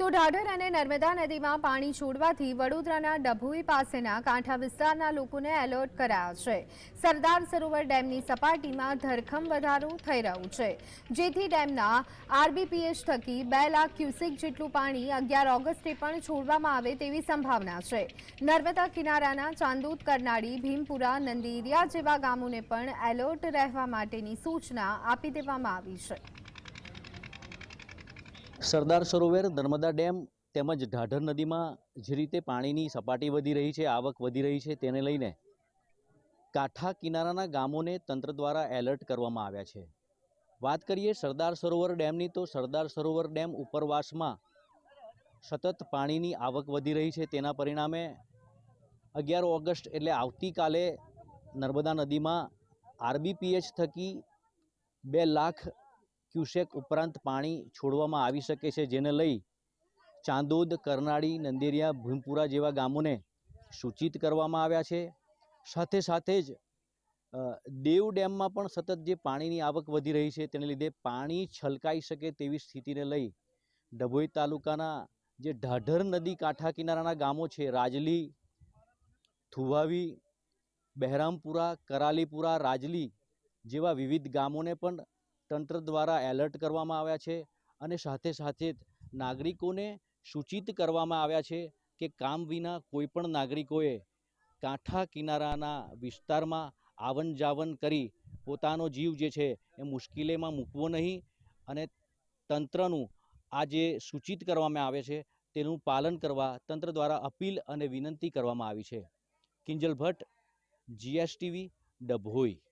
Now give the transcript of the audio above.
તો ઢાઢર અને નર્મદા નદીમાં પાણી છોડવાથી વડોદરાના ડભોઈ પાસેના કાંઠા વિસ્તારના લોકોને એલર્ટ કરાયા છે. સરદાર સરોવર ડેમની સપાટીમાં ધરખમ વધારો થઈ રહ્યો છે. જેથી ડેમના આરબીપીએચ થકી બે લાખ ક્યુસેક જેટલું પાણી અગિયાર ઓગસ્ટે પણ છોડવામાં આવે તેવી સંભાવના છે. નર્મદા કિનારાના ચાંદોદ, કરનાળી, ભીમપુરા, નંદીરિયા જેવા ગામોને પણ એલર્ટ રહેવા માટેની સૂચના આપી દેવામાં આવી છે. સરદાર સરોવર, નર્મદા ડેમ તેમજ ઢાઢર નદીમાં જે રીતે પાણીની સપાટી વધી રહી છે, આવક વધી રહી છે, તેને લઈને કાંઠા કિનારાના ગામોને તંત્ર દ્વારા એલર્ટ કરવામાં આવ્યા છે. વાત કરીએ સરદાર સરોવર ડેમની, તો સરદાર સરોવર ડેમ ઉપરવાસમાં સતત પાણીની આવક વધી રહી છે. તેના પરિણામે અગિયાર ઓગસ્ટ એટલે આવતીકાલે નર્મદા નદીમાં આરબીપીએચ થકી બે લાખ ક્યુસેક ઉપરાંત પાણી છોડવામાં આવી શકે છે, જેને લઈ ચાંદોદ, કરનાળી, નંદેરિયા, ભીમપુરા જેવા ગામોને સૂચિત કરવામાં આવ્યા છે. સાથે સાથે જ દેવ ડેમમાં પણ સતત જે પાણીની આવક વધી રહી છે, તેને લીધે પાણી છલકાઈ શકે તેવી સ્થિતિને લઈ ડભોઈ તાલુકાના જે ઢાઢર નદી કાંઠા કિનારાના ગામો છે, રાજલી, થુવાવી, બહેરામપુરા, કરાલીપુરા, રાજલી જેવા વિવિધ ગામોને પણ તંત્ર દ્વારા એલર્ટ કરવામાં આવ્યા છે અને સાથે સાથે નાગરિકોને સૂચિત કરવામાં આવ્યા છે કે કામ વિના કોઈપણ નાગરિકોએ કાંઠા કિનારાના વિસ્તારમાં આવન જાવન કરી પોતાનો જીવ જે છે એ મુશ્કેલીમાં મૂકવો નહીં અને તંત્રનું આ જે સૂચિત કરવામાં આવે છે તેનું પાલન કરવા તંત્ર દ્વારા અપીલ અને વિનંતી કરવામાં આવી છે. કિંજલ ભટ્ટ, જીએસટીવી, ડભોઈ.